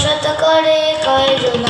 বসত করে কয়জন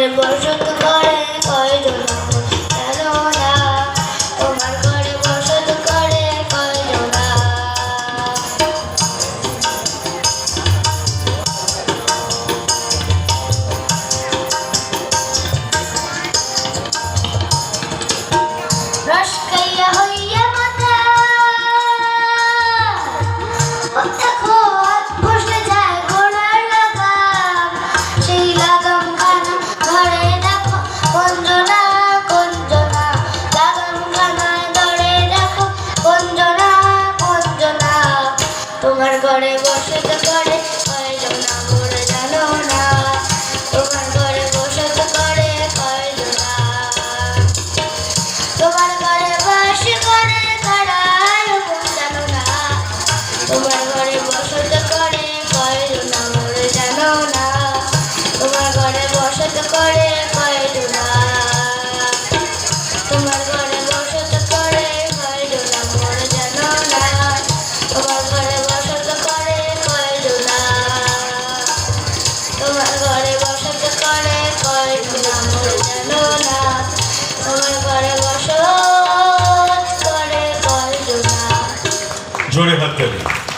তোমার বসত করে কয়জনা জোরে হাত তালি